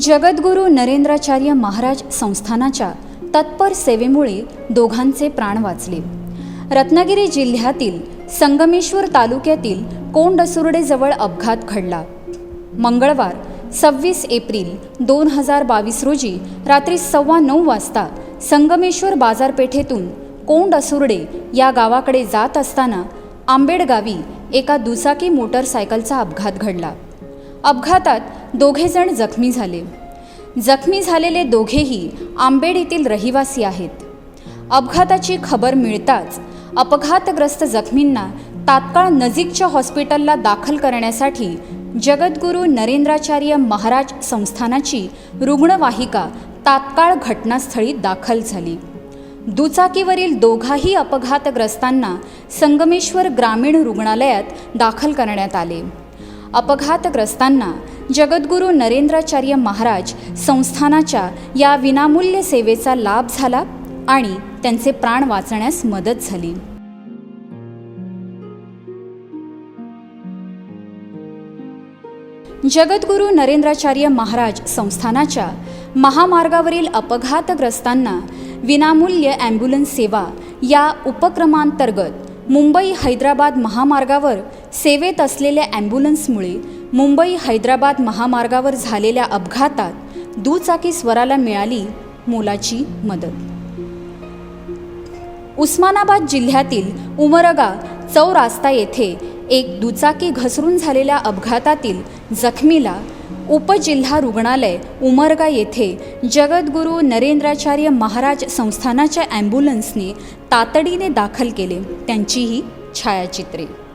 जगद्गुरू नरेंद्राचार्य महाराज संस्थानाच्या तत्पर सेवेमुळे दोघांचे प्राण वाचले. रत्नागिरी जिल्ह्यातील संगमेश्वर तालुक्यातील कोंडसुर्डेजवळ अपघात घडला. मंगळवार सव्वीस एप्रिल दोन हजार बावीस रोजी रात्री सव्वा नऊ वाजता संगमेश्वर बाजारपेठेतून कोंड असुर्डे या गावाकडे जात असताना आंबेडगावी एका दुचाकी मोटरसायकलचा अपघात घडला. अपघातात दोघेजण जखमी झाले. जखमी झालेले दोघेही आंबेड येथील रहिवासी आहेत. अपघाताची खबर मिळताच अपघातग्रस्त जखमींना तात्काळ नजीकच्या हॉस्पिटलला दाखल करण्यासाठी जगद्गुरू नरेंद्राचार्य महाराज संस्थानाची रुग्णवाहिका तात्काळ घटनास्थळी दाखल झाली. दुचाकीवरील दोघाही अपघातग्रस्तांना संगमेश्वर ग्रामीण रुग्णालयात दाखल करण्यात आले. अपघातग्रस्तांना जगद्गुरू नरेंद्राचार्य महाराज संस्थानाच्या या विनामूल्य सेवेचा लाभ झाला आणि त्यांचे प्राण वाचण्यास मदत झाली. जगद्गुरू नरेंद्राचार्य महाराज संस्थानाच्या महामार्गावरील अपघातग्रस्तांना विनामूल्य ॲम्ब्युलन्स सेवा या उपक्रमांतर्गत मुंबई हैदराबाद महामार्गावर सेवेत असलेल्या ॲम्ब्युलन्समुळे मुंबई हैदराबाद महामार्गावर झालेल्या अपघातात दुचाकी स्वराला मिळाली मोलाची मदत. उस्मानाबाद जिल्ह्यातील उमरगा चौरास्ता येथे एक दुचाकी घसरून झालेल्या अपघातातील जखमीला उपजिल्हा रुग्णालय उमरगा येथे जगद्गुरू नरेंद्राचार्य महाराज संस्थानाच्या ॲम्ब्युलन्सने तातडीने दाखल केले. त्यांचीही छायाचित्रे.